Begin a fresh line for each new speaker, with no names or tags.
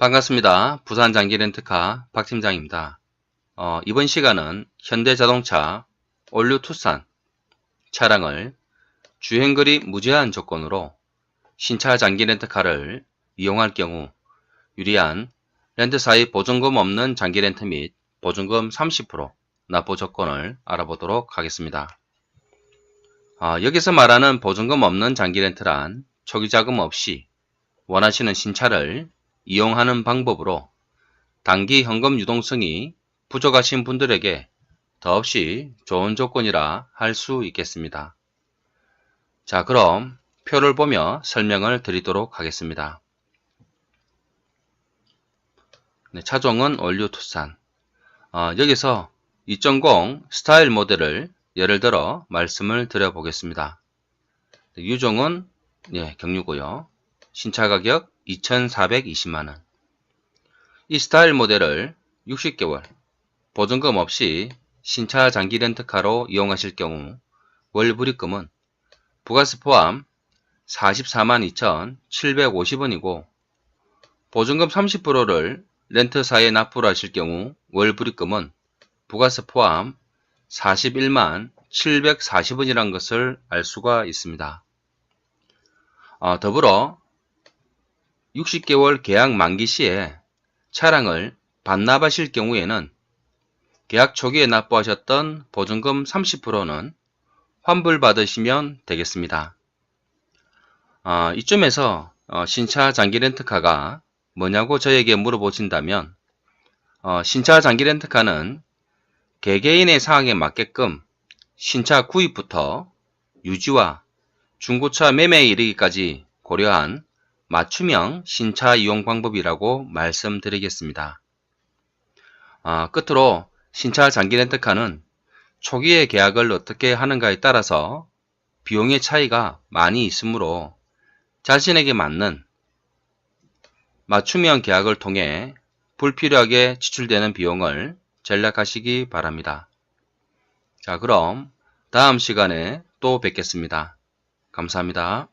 반갑습니다. 부산 장기 렌트카 박 팀장입니다. 어, 이번 시간은 현대자동차 올류 투싼 차량을 주행거리 무제한 조건으로 신차 장기 렌트카를 이용할 경우 유리한 렌트사의 보증금 없는 장기 렌트 및 보증금 30% 납부 조건을 알아보도록 하겠습니다. 어, 여기서 말하는 보증금 없는 장기 렌트란 초기 자금 없이 원하시는 신차를 이용하는 방법으로 단기 현금 유동성이 부족하신 분들에게 더없이 좋은 조건이라 할 수 있겠습니다. 자, 그럼 표를 보며 설명을 드리도록 하겠습니다. 네, 차종은 올류 투싼. 어, 여기서 2.0 스타일 모델을 예를 들어 말씀을 드려보겠습니다. 네, 유종은 예, 경유고요. 신차 가격 2,420만원. 이 스타일 모델을 60개월 보증금 없이 신차 장기 렌트카로 이용하실 경우 월 불입금은 부가세 포함 44만 2,750원이고 보증금 30%를 렌트사에 납부를 하실 경우 월 불입금은 부가세 포함 41만 740원이란 것을 알 수가 있습니다. 어, 더불어 60개월 계약 만기 시에 차량을 반납하실 경우에는 계약 초기에 납부하셨던 보증금 30%는 환불받으시면 되겠습니다. 어, 이쯤에서 어, 신차 장기 렌트카가 뭐냐고 저에게 물어보신다면 어, 신차 장기 렌트카는 개개인의 상황에 맞게끔 신차 구입부터 유지와 중고차 매매에 이르기까지 고려한 맞춤형 신차 이용 방법이라고 말씀드리겠습니다. 아, 끝으로 신차 장기 렌트카는 초기에 계약을 어떻게 하는가에 따라서 비용의 차이가 많이 있으므로 자신에게 맞는 맞춤형 계약을 통해 불필요하게 지출되는 비용을 전략하시기 바랍니다. 자, 그럼 다음 시간에 또 뵙겠습니다. 감사합니다.